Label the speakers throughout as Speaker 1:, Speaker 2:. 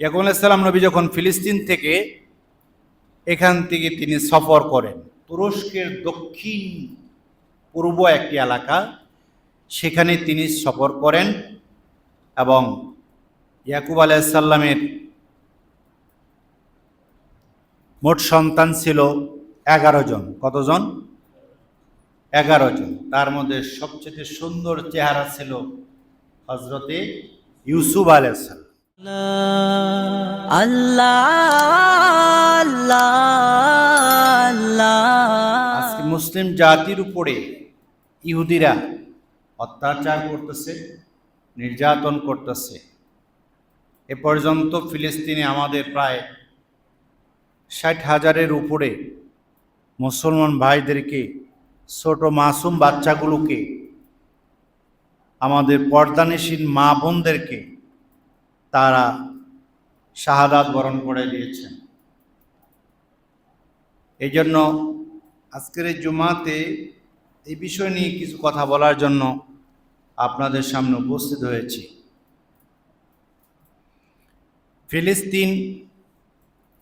Speaker 1: ইয়াকুব আলাইসাল্লাম নবী যখন ফিলিস্তিন থেকে এখান থেকে তিনি সফর করেন, তুরস্কের দক্ষিণ পূর্ব একটি এলাকা, সেখানে তিনি সফর করেন এবং ইয়াকুব আলাইসাল্লামের মোট সন্তান ছিল এগারো জন। কতজন? এগারো জন। তার মধ্যে সবচেয়ে সুন্দর চেহারা ছিল হজরতে ইউসুফ আলাইসাল্লাম আজকে মুসলিম জাতির উপরে ইহুদিরা অত্যাচার করতেছে, নির্যাতন করতেছে। এ পর্যন্ত ফিলিস্তিনে আমাদের প্রায় ষাট হাজারের উপরে মুসলমান ভাইদেরকে, ছোট মাসুম বাচ্চাগুলোকে, আমাদের পর্দানিসীন মা বোনদেরকে তারা শাহাদাত বরণ করে দিয়েছেন। এই জন্য আজকের এই জুমাতে এই বিষয় নিয়ে কিছু কথা বলার জন্য আপনাদের সামনে উপস্থিত হয়েছি। ফিলিস্তিন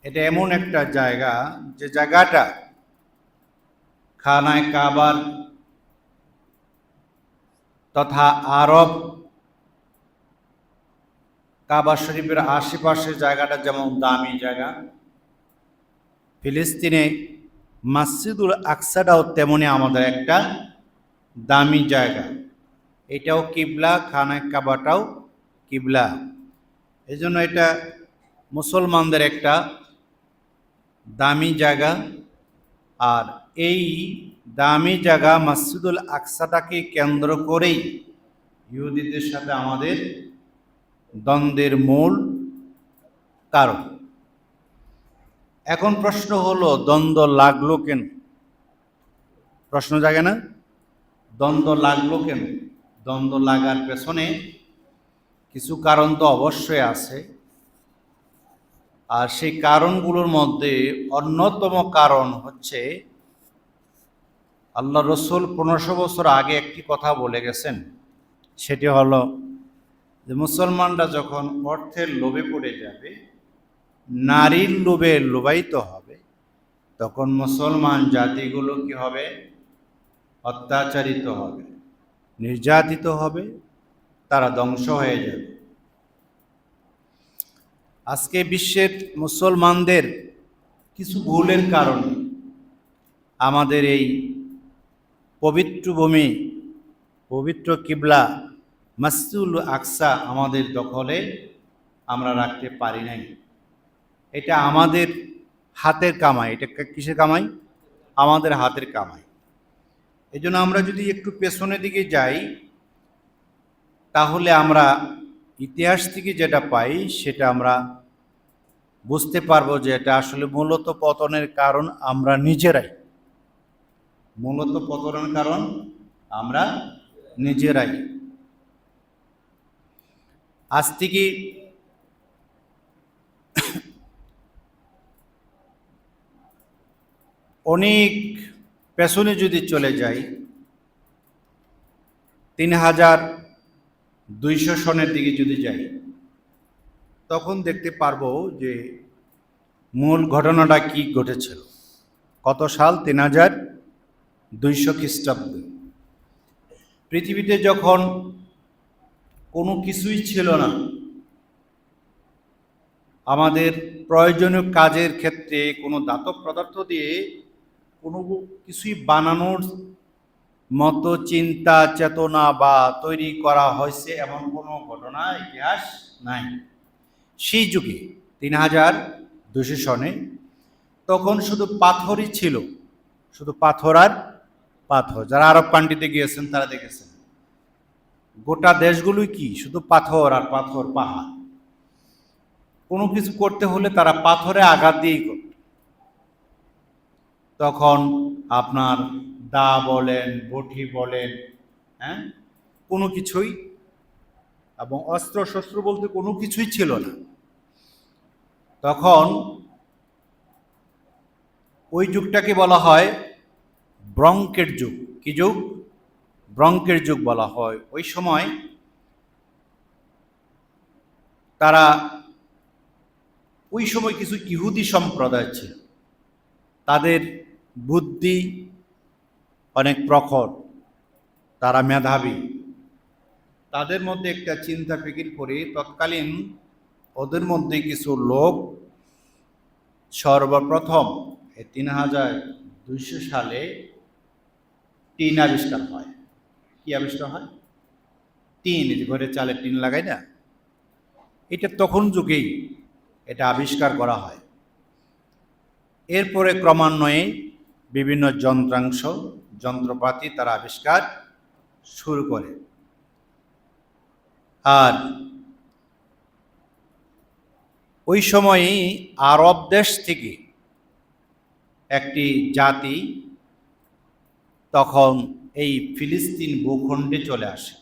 Speaker 1: এটা এমন একটা জায়গা, যে জায়গাটা খানায় কাবার তথা আরব কাবা শরীফের আশেপাশের জায়গাটা যেমন দামি জায়গা, ফিলিস্তিনে মাসজিদুল আকসাটাও তেমনি আমাদের একটা দামি জায়গা। এটাও কিবলা খানায় কাবাটাও কিবলা। এই জন্য এটা মুসলমানদের একটা দামি জায়গা। আর এই দামি জায়গা মসজিদুল আকসাটাকে কেন্দ্র করেই ইহুদিদের সাথে আমাদের দ্বন্দ্বের মূল কারণ। এখন প্রশ্ন হলো, দ্বন্দ্ব লাগল কেন? প্রশ্ন জাগে না? দ্বন্দ্ব লাগল কেন? দ্বন্দ্ব লাগার পেছনে কিছু কারণ তো অবশ্যই আছে। আর সেই কারণগুলোর মধ্যে অন্যতম কারণ হচ্ছে, আল্লাহ রসুল পনেরোশো বছর আগে একটি কথা বলে গেছেন, সেটি হলো যে মুসলমানরা যখন অর্থের লোভে পড়ে যাবে, নারীর লোভে লোভায়িত হবে, তখন মুসলমান জাতিগুলো কি হবে অত্যাচারিত হবে, নির্যাতিত হবে, তারা ধ্বংস হয়ে যাবে। আজকে বিশ্বের মুসলমানদের কিছু ভুলের কারণে আমাদের এই পবিত্র ভূমি, পবিত্র কিবলা মাসুল আকসা আমাদের দখলে আমরা রাখতে পারি নাই। এটা আমাদের হাতের কামাই। এটা কিসের কামাই? আমাদের হাতের কামাই। এই জন্য আমরা যদি একটু পেছনের দিকে যাই, তাহলে আমরা ইতিহাস থেকে যেটা পাই, সেটা আমরা বুঝতে পারব যে এটা আসলে মূলত পতনের কারণ আমরা নিজেরাই। মূলত পতনের কারণ আমরা নিজেরাই। আজ থেকে অনেক পেছনে যদি চলে যাই তিন হাজার দুইশো সনের দিকে যদি যাই, তখন দেখতে পারব যে মূল ঘটনাটা কি ঘটেছিল। কত সাল? তিন হাজার দুইশো খ্রিস্টাব্দ। পৃথিবীতে যখন কোনো কিছুই ছিল না। আমাদের প্রয়োজনীয় কাজের ক্ষেত্রে কোনো দাতব পদার্থ দিয়ে কোনো কিছুই বানানোর মতো চিন্তা, চেতনা বা তৈরি করা হয়েছে এমন কোনো ঘটনা, ইতিহাস নাই। সেই যুগে তিন হাজার দুশো সনে তখন শুধু পাথরই ছিল, শুধু পাথর আর পাথর। যারা আরব কান্ট্রিতে গিয়েছেন তারা দেখেছেন। গোটা দেশগুলোই কি? শুধু পাথর আর পাথর পাহাড়। কোনো কিছু করতে হলে তারা পাথরে আঘাত দিয়েই করত। তখন আপনার দা বলেন, বটি বলেন হ্যাঁ? কোনো কিছুই এবং অস্ত্র শস্ত্র বলতে কোনো কিছুই ছিল না। তখন ওই যুগটাকে বলা হয় ব্রঙ্কের যুগ। কি যুগ? ব্রঙ্কের যুগ বলা হয়। ওই সময় তারা ওই সময় কিছু ইহুদি সম্প্রদায় ছিল। তাদের বুদ্ধি অনেক প্রখর, তারা মেধাবী। তাদের মধ্যে একটা চিন্তা ফিকির করে তৎকালীন ওদের মধ্যে কিছু লোক সর্বপ্রথম তিন হাজার দুইশো সালে টিন আবিষ্কার হয়। কি আবিষ্কার হয়? টিন ঘরে চালের টিন লাগাই না? এটা তখন যুগেই এটা আবিষ্কার করা হয়। এরপরে ক্রমান্বয়ে বিভিন্ন যন্ত্রাংশ, যন্ত্রপাতি তারা আবিষ্কার শুরু করে। আর ওই সময়ই আরব দেশ থেকে একটি জাতি তখন এই ফিলিস্তিন ভূখণ্ডে চলে আসে।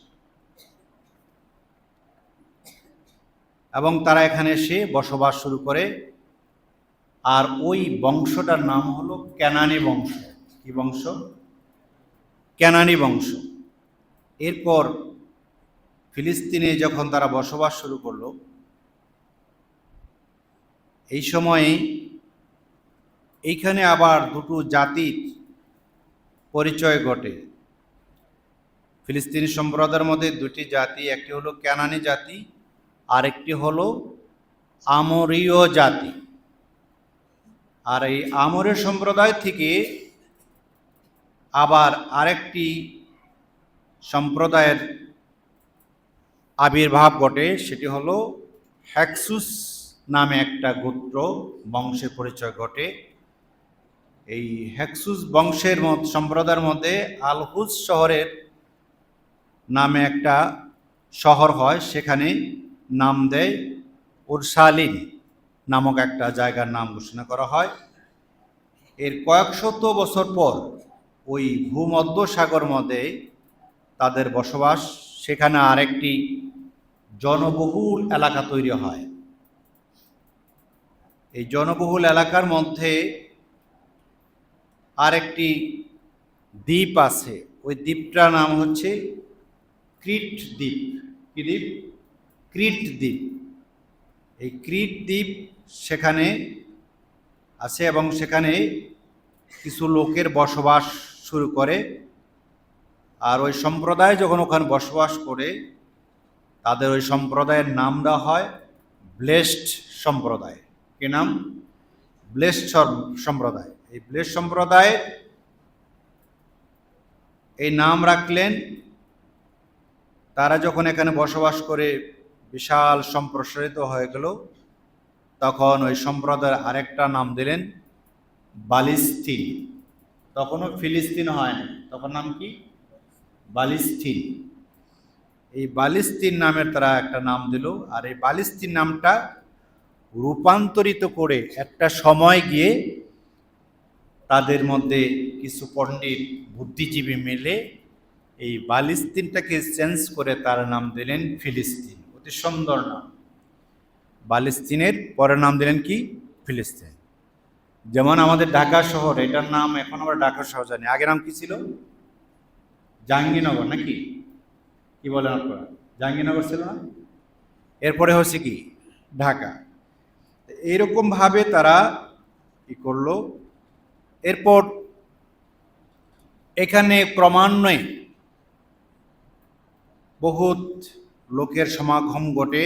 Speaker 1: এবং তারা এখানে এসে বসবাস শুরু করে। আর ওই বংশটার নাম হলো ক্যানানি বংশ। কি বংশ? ক্যানানি বংশ। এরপর ফিলিস্তিনে যখন তারা বসবাস শুরু করল, এই সময়ে এইখানে আবার দুটো জাতির পরিচয় ঘটে। ফিলিস্তিনি সম্প্রদায়ের মধ্যে দুটি জাতি, একটি হলো ক্যানানি জাতি, আরেকটি হলো আমরীয় জাতি। আর এই আমরের সম্প্রদায় থেকে আবার আরেকটি সম্প্রদায়ের আবির্ভাব ঘটে, সেটি হলো হ্যাক্সুস নামে একটা গোত্র বংশের পরিচয় ঘটে। এই হ্যাক্সুস বংশের মত সম্প্রদায়ের মধ্যে আলহুস শহরের নামে একটা শহর হয়, সেখানে নাম দেয় উরসালিন নামক একটা জায়গার নাম ঘোষণা করা হয়। এর কয়েক শত বছর পর ওই ভূমধ্য সাগর মধ্যে তাদের বসবাস, সেখানে আরেকটি জনবহুল এলাকা তৈরি হয়। এই জনবহুল এলাকার মধ্যে আরেকটি দ্বীপ আছে। ওই দ্বীপটার নাম হচ্ছে ক্রিট দ্বীপ কি দ্বীপ? ক্রিট দ্বীপ এই ক্রিট দ্বীপ সেখানে আছে এবং সেখানে কিছু লোকের বসবাস শুরু করে। আর ওই সম্প্রদায় যখন ওখানে বসবাস করে, তাদের ওই সম্প্রদায়ের নাম দেওয়া হয় ব্লেসড সম্প্রদায়। কি নাম? ব্লেসড সম্প্রদায়। এই ব্লেস সম্প্রদায় এই নাম রাখলেন তারা যখন এখানে বসবাস করে বিশাল সম্প্রসারিত হয়ে গেল, তখন ওই সম্প্রদায়ের আরেকটা নাম দিলেন বালিস্তিন। তখনও ফিলিস্তিন হয়নি। তখন নাম কি? বালিস্তিন। এই বালিস্তিন নামের তারা একটা নাম দিল, আর এই বালিস্তিন নামটা রূপান্তরিত করে একটা সময় গিয়ে তাদের মধ্যে কিছু পণ্ডিত, বুদ্ধিজীবী মিলে এই বালিস্তিনটাকে চেঞ্জ করে তার নাম দিলেন ফিলিস্তিন। অতি সুন্দর নাম। বালিস্তিনের পরে নাম দিলেন কি? ফিলিস্তিন। যেমন আমাদের ঢাকা শহর, এটার নাম এখন আমরা ঢাকা শহর জানি। আগে নাম কি ছিল? জাহাঙ্গীরনগর নাকি? কি বলেন আপনারা? জাহাঙ্গীরনগর ছিল না? এরপরে হচ্ছে কি? ঢাকা। এইরকম ভাবে তারা কি করল? এরপর এখানে ক্রমান্বয়ে বহুত লোকের সমাগম ঘটে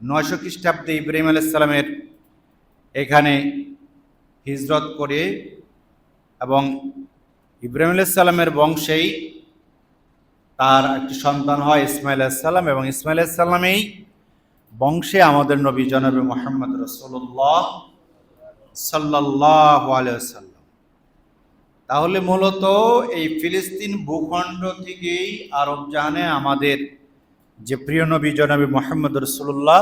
Speaker 1: নয়শো খ্রিস্টাব্দে ইব্রাহিম আলাইসাল্লামের এখানে হিজরত করে এবং ইব্রাহিম আলাইসাল্লামের বংশেই তার একটি সন্তান হয় ইসমাইল আলাইসাল্লাম এবং ইসমাইল আলাইসাল্লামেই বংশে আমাদের নবী জনবী মোহাম্মদ রসোল্লাহ সাল্লাহ আলিয়াল্লাম তাহলে মূলত এই ফিলিস্তিন ভূখণ্ড থেকেই আরব জাহানে আমাদের যে প্রিয় নবী জনবী মোহাম্মদ রসুল্লাহ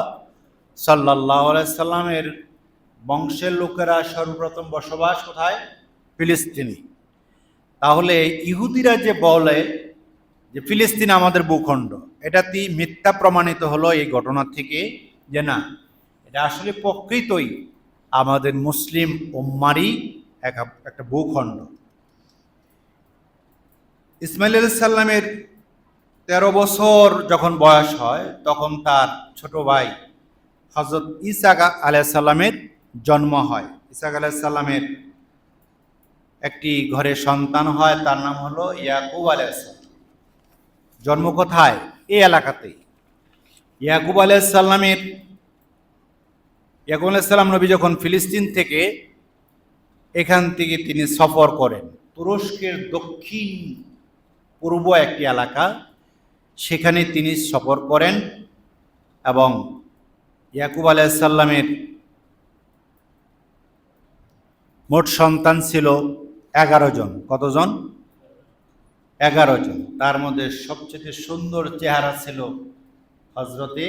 Speaker 1: সাল্লাহ সাল্লামের বংশের লোকেরা সর্বপ্রথম বসবাস কোথায়? ফিলিস্তিনি। তাহলে ইহুদিরা যে বলে যে ফিলিস্তিন আমাদের ভূখণ্ড এটাতে মিথ্যা প্রমাণিত হলো এই ঘটনা থেকে যে না, এটা আসলে প্রকৃতই আমাদের মুসলিম উম্মারই এক, একটা ভূখণ্ড। ইসমাইল সাল্লামের তেরো বছর যখন বয়স হয়, তখন তার ছোট ভাই হজরত ইসাক আলাইসাল্লামের জন্ম হয়। ইসাক আলাইসাল্লামের একটি ঘরে সন্তান হয়, তার নাম হলো ইয়াকুব আলাইসাল্লাম জন্ম কোথায়? এই এলাকাতেই। ইয়াকুব আলাইসাল্লামের ইয়াকুব আলাইসাল্লাম নবী যখন ফিলিস্তিন থেকে এখান থেকে তিনি সফর করেন, তুরস্কের দক্ষিণ পূর্ব একটি এলাকা। সেখানে তিনি সফর করেন এবং ইয়াকুব আলাইসাল্লামের মোট সন্তান ছিল এগারো জন। কতজন? এগারো জন। তার মধ্যে সবচেয়ে সুন্দর চেহারা ছিল হজরতে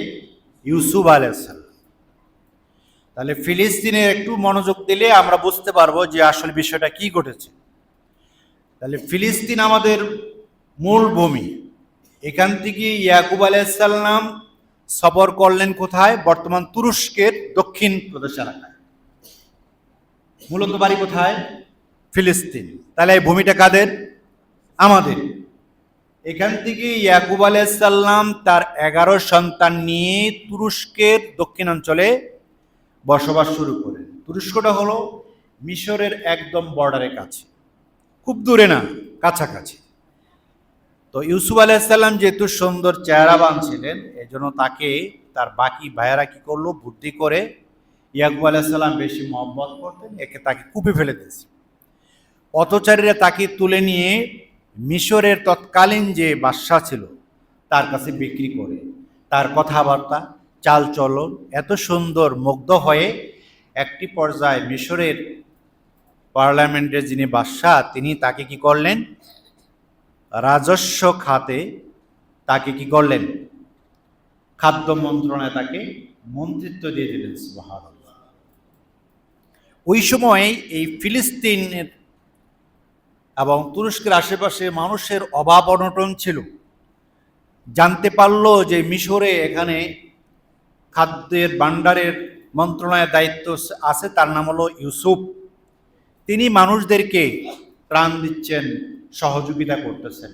Speaker 1: ইউসুফ আলাইসাল্লাম তাহলে ফিলিস্তিনে একটু মনোযোগ দিলে আমরা বুঝতে পারব যে আসল বিষয়টা কি ঘটেছে। তাহলে ফিলিস্তিন আমাদের মূল ভূমি। এখান থেকে ইয়াকুব আলাইসাল্লাম সফর করলেন কোথায়? বর্তমান তুরস্কের দক্ষিণ প্রদেশ এলাকায় মূলত বাড়ি কোথায়? ফিলিস্তিন। তাহলে এই ভূমিটা কাদের? আমাদের। এখান থেকে ইয়াকুব আলাইসাল্লাম তার এগারো সন্তান নিয়ে তুরস্কের দক্ষিণাঞ্চলে বসবাস শুরু করেন। তুরস্কটা হলো মিশরের একদম বর্ডারের কাছে। খুব দূরে না, কাছাকাছি। তো ইউসুফ আলাইসাল্লাম যেহেতু সুন্দর চেহারাবান ছিলেন এই জন্য তাকে তার বাকি ভাইয়েরা কি করল? বুদ্ধি করে ইয়াকুব আলাইসাল্লাম বেশি মহব্বত করতেন, একে তাকে কুপে ফেলে দিয়েছে। পথচারীরা তাকে তুলে নিয়ে মিশরের তৎকালীন যে বাদশাহ ছিল, তার কাছে বিক্রি করে। তার কথাবার্তা, চালচলন, এত সুন্দর মুগ্ধ হয়ে একটি পর্যায়ে মিশরের পার্লামেন্টের যিনি বাদশাহ, তিনি তাকে কি করলেন? রাজস্ব খাতে তাকে কি করলেন? খাদ্য মন্ত্রণায় তাকে মন্ত্রিত্ব দিয়ে দিলেন। ওই সময় এই ফিলিস্তিনের এবং তুরস্কের আশেপাশে মানুষের অভাব অনটন ছিল। জানতে পারল যে মিশরে এখানে খাদ্যের ভাণ্ডারের মন্ত্রণালয়ের দায়িত্ব আছে, তার নাম হলো ইউসুফ। তিনি মানুষদেরকে ত্রাণ দিচ্ছেন সহযোগিতা করতেছেন।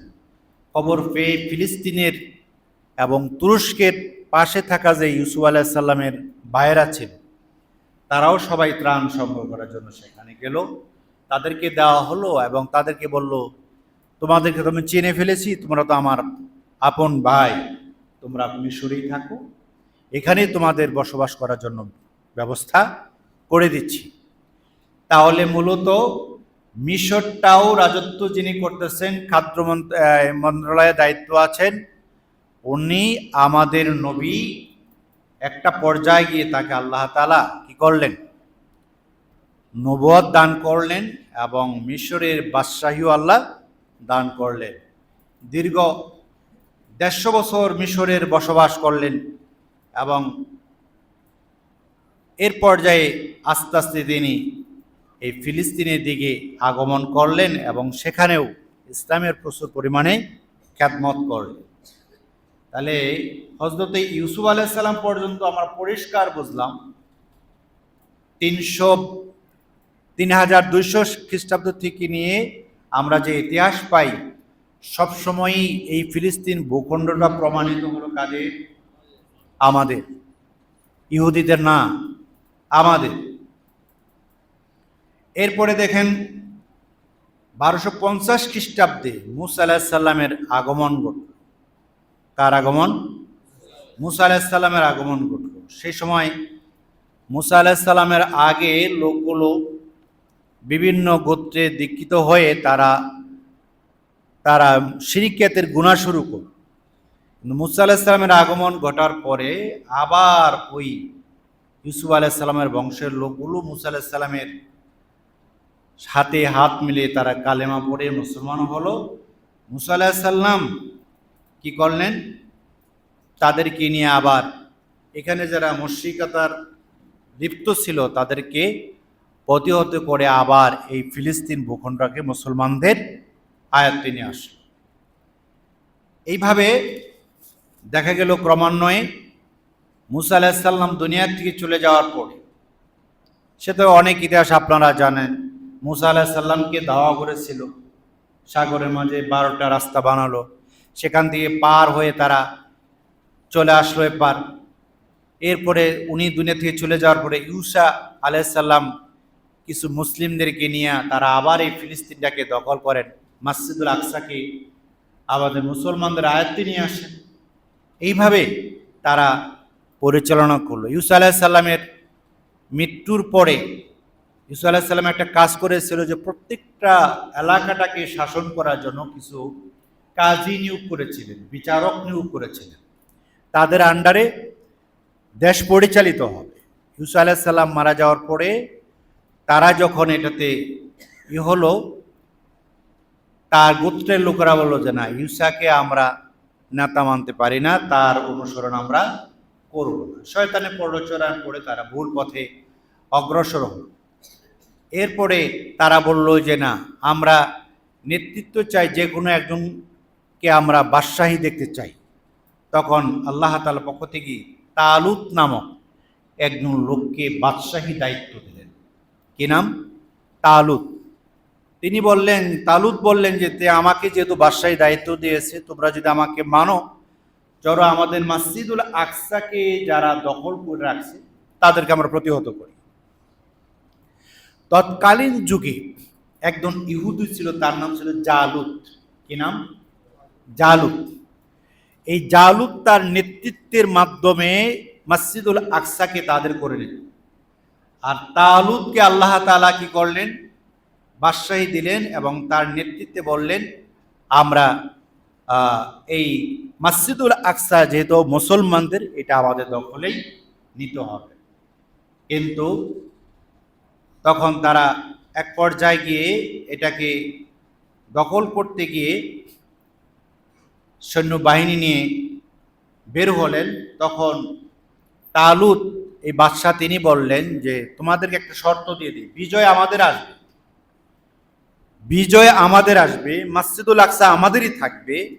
Speaker 1: খবর পেয়ে ফিলিস্তিনের এবং তুরস্কের পাশে থাকা যে ইউসুফ আলাহিসাল্লামের ভাইয়েরা ছিল তারাও সবাই ত্রাণ সংগ্রহ করার জন্য সেখানে গেল। তাদেরকে দেওয়া হলো এবং তাদেরকে বলল, তোমাদেরকে তো আমি চিনে ফেলেছি, তোমরা তো আমার আপন ভাই। তোমরা মিশরেই থাকো। এখানেই তোমাদের বসবাস করার জন্য ব্যবস্থা করে দিচ্ছি। তাহলে মূলত মিশরটাও রাজত্ব যিনি করতেছেন খাদ্য মন্ত্র- আহ, মন্ত্রণালয়ে দায়িত্ব আছেন উনি আমাদের নবী। একটা পর্যায়ে গিয়ে তাকে আল্লাহ তালা কি করলেন? নবদ দান করলেন এবং মিশরের বাদশাহীও আল্লাহ দান করলেন। দীর্ঘ দেড়শো বছর মিশরের বসবাস করলেন এবং এর পর্যায়ে আস্তে আস্তে তিনি এই ফিলিস্তিনের দিকে আগমন করলেন এবং সেখানেও ইসলামের প্রচুর পরিমাণে খ্যাতমত করলেন। তাহলে হজরত ইউসুফ আলাইসাল্লাম পর্যন্ত আমরা পরিষ্কার বুঝলাম, তিনশো তিন হাজার দুইশো খ্রিস্টাব্দ থেকে নিয়ে আমরা যে ইতিহাস পাই, সবসময়ই এই ফিলিস্তিন ভূখণ্ডটা প্রমাণিত হলো কাদের? আমাদের। ইহুদিদের না, আমাদের। এরপরে দেখেন বারোশো পঞ্চাশ খ্রিস্টাব্দে মুসা আলাহিসাল্লামের আগমন ঘটল। কার আগমন? মুসা আলাহিসাল্লামের আগমন ঘটল। সেই সময় মুসা আলাহিসাল্লামের আগে লোকগুলো বিভিন্ন গোত্রে দীক্ষিত হয়ে তারা তারা সিরিকিয়াতের গুণা শুরু করল। মুসা আলাহিসাল্লামের আগমন ঘটার পরে আবার ওই ইউসুফ আলাইসাল্লামের বংশের লোকগুলো মুসা আলাহিসাল্লামের হাতে হাত মিলিয়ে তারা কালেমা পড়ে মুসলমান হলো। মুসা আলাহিসাল্লাম কি করলেন? তাদেরকে নিয়ে আবার এখানে যারা মুশ্রিকতার লিপ্ত ছিল তাদেরকে প্রতিহত করে আবার এই ফিলিস্তিন ভূখণ্ডকে মুসলমানদের আয়ত্তে নিয়ে আসলো এইভাবে দেখা গেল ক্রমান্বয়ে মুসা আলাহিসাল্লাম দুনিয়ার থেকে চলে যাওয়ার পরে। সে তো অনেক ইতিহাস আপনারা জানেন মুসা আলাহিসাল্লামকে দাওয়া করেছিল। সাগরের মাঝে বারোটা রাস্তা বানালো। সেখান থেকে পার হয়ে তারা চলে আসলো এবার এরপরে উনি দুনিয়া থেকে চলে যাওয়ার পরে ইউসা আলাইসাল্লাম কিছু মুসলিমদেরকে নিয়ে তারা আবার এই ফিলিস্তিনটাকে দখল করেন। মাসজিদুল আকসাকে আমাদের মুসলমানদের আয়ত্তে নিয়ে আসেন। এইভাবে তারা পরিচালনা করল। ইউসা আলাহিসাল্লামের মৃত্যুর পরে ইউসা আলাহিসাল্লাম একটা কাজ করেছিল যে প্রত্যেকটা এলাকাটাকে শাসন করার জন্য কিছু কাজী নিয়োগ করেছিলেন, বিচারক নিয়োগ করেছিলেন। তাদের আন্ডারে দেশ পরিচালিত হবে। ইউসা আলাহিসাল্লাম মারা যাওয়ার পরে তারা যখন এটাতে ই হলো, তার গোত্রের লোকেরা বলল যে, না ইউসাকে আমরা নেতা মানতে পারি না, তার অনুসরণ আমরা করব না। শয়তানে প্ররোচনা করে তারা ভুল পথে অগ্রসর হল। এরপরে তারা বলল যে, না, আমরা নেতৃত্ব চাই যে কোনো একজনকে আমরা বাদশাহী দেখতে চাই। তখন আল্লাহ তালার পক্ষ থেকে তালুত নামক একজন লোককে বাদশাহী দায়িত্ব দিলেন। কি নাম? তালুত। তিনি বললেন, তালুত বললেন যে, তে আমাকে যেহেতু বাদশাহী দায়িত্ব দিয়েছে, তোমরা যদি আমাকে মানো যারা আমাদের মসজিদুল আকসাকে যারা দখল করে রাখছে, তাদেরকে আমরা প্রতিহত করি। তৎকালীন যুগে একজন ইহুদি ছিল, তার নাম ছিল জালুত। কি নাম? জালুত। এই জালুত তার নেতৃত্বের মাধ্যমে মসজিদুল আকসাকে তাদের করে নিল। আর তালুদকে আল্লাহ তালা কি করলেন? বাদশাহী দিলেন এবং তার নেতৃত্বে বললেন, আমরা এই মসজিদুল আকসা যেহেতু মুসলমানদের, এটা আমাদের দখলেই নিতে হবে। কিন্তু তখন তারা এক পর্যায়ে গিয়ে এটাকে দখল করতে গিয়ে সৈন্যবাহিনী নিয়ে বের হলেন। তখন তালুত, এই বাদশাহ তিনি বললেন যে, তোমাদেরকে একটা শর্ত দিয়ে দিই। বিজয় আমাদের আসবে। বিজয় আমাদের আসবে। মসজিদুল আকসা আমাদেরই থাকবে।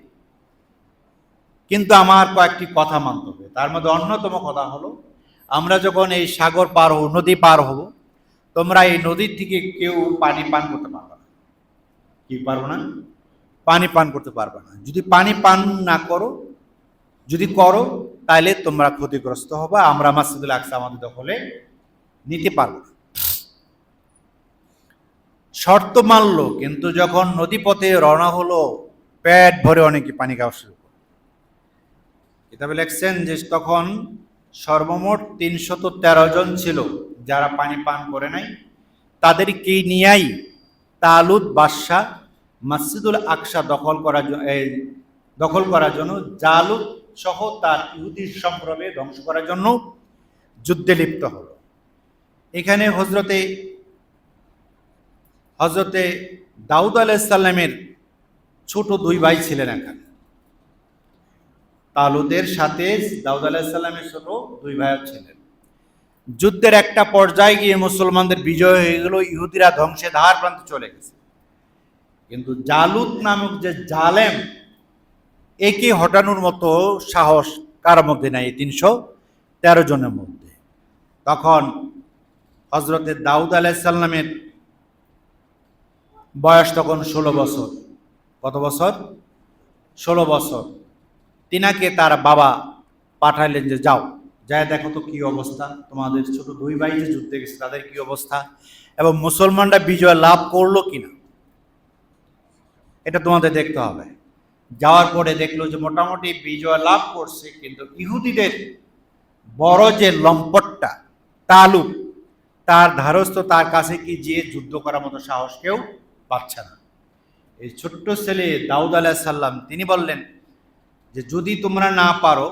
Speaker 1: কিন্তু আমার কয়েকটি কথা মানতে হবে। তার মধ্যে অন্যতম কথা হলো, আমরা যখন এই সাগর পার হব, নদী পার হব তোমরা এই নদীর থেকে কেউ পানি পান করতে পারবে না। কি পারব না? পানি পান করতে পারবে না। যদি পানি পান না করো যদি করো তাহলে তোমরা ক্ষতিগ্রস্ত হবে আমরা মাসজিদুল আকসা আমাদের দখলে নিতে পারব না। শর্ত মানল কিন্তু যখন নদীপথে রওনা হলো পেট ভরে অনেকে পানি খাওয়া শুরু করল। কিতাবে লেখছেন যে তখন সর্বমোট তিনশত তেরো জন ছিল। যারা পানি পান করে নাই, তাদেরকে নিয়েই তালুদ বাদশাহ মসজিদুল আকসা দখল করার জন্য দখল করার জন্য জালুদ সহ তার ইহুদি সম্প্রবে ধ্বংস করার জন্য যুদ্ধে লিপ্ত হল। এখানে হজরতে হজরতে দাউদ আলাইসাল্লামের ছোট দুই ভাই ছিলেন এখানে। তালুদের সাথে দাউদ আলাইসাল্লামের ছোট দুই ভাই ছিলেন। যুদ্ধের একটা পর্যায়ে গিয়ে মুসলমানদের বিজয় হয়ে গেল, ইহুদিরা ধ্বংসে ধার প্রান্তে চলে গেছে। কিন্তু জালুত নামক যে জালেম, একে হটানোর মতো সাহস কার মধ্যে নাই? তিনশো তেরো জনের মধ্যে। তখন হজরতের দাউদ আলাইসাল্লামের বয়স তখন ষোলো বছর। কত বছর? ষোলো বছর। তিনাকে তার বাবা পাঠাইলেন যে, যাও। যায় দেখো তো কি অবস্থা। তোমাদের ছোট দুই ভাই যে যুদ্ধে গেছে, তাদের কি অবস্থা? এবং মুসলমানরা বিজয় লাভ করল কিনা? এটা তোমাদের দেখতে হবে। যাওয়ার পরে দেখল যে মোটামুটি বিজয় লাভ করছে, কিন্তু ইহুদিদের বড় যে লম্পটটা, তালুক, তার ধারস্থ, তার কাছে কি যে যুদ্ধ করার মতো সাহস কেউ পাচ্ছে না। এই ছোট্ট ছেলে দাউদ আলাহ সাল্লাম তিনি বললেন যে, যদি তোমরা না পারো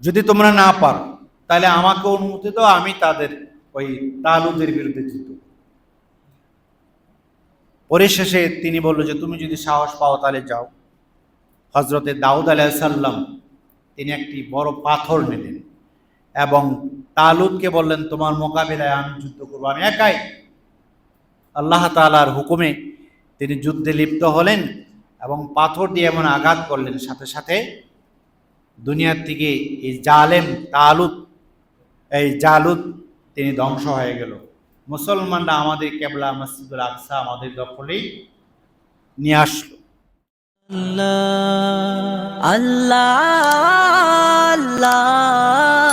Speaker 1: যদি তোমরা না পারো, তাহলে আমাকে অনুমতি দাও, আমি তাদের ওই তালুদের বিরুদ্ধে করব। পরিশেষে তিনি বলল যে, তুমি যদি সাহস পাও তাহলে যাও হজরতে দাউদ আলাইসাল্লাম তিনি একটি বড় পাথর নিলেন এবং তালুদকে বললেন, তোমার মোকাবিলায় আমি যুদ্ধ করব, আমি একাই আল্লাহ তালার হুকুমে তিনি যুদ্ধে লিপ্ত হলেন এবং পাথর দিয়ে এমন আঘাত করলেন, সাথে সাথে দুনিয়ার থেকে এই জালেম তালুত এই জালুত তিনি ধ্বংস হয়ে গেল। মুসলমানরা আমাদের কেবলা মসজিদুল আকসা আমাদের দখলেই নিয়ে আসলো।
Speaker 2: আল্লাহ আল্লাহ।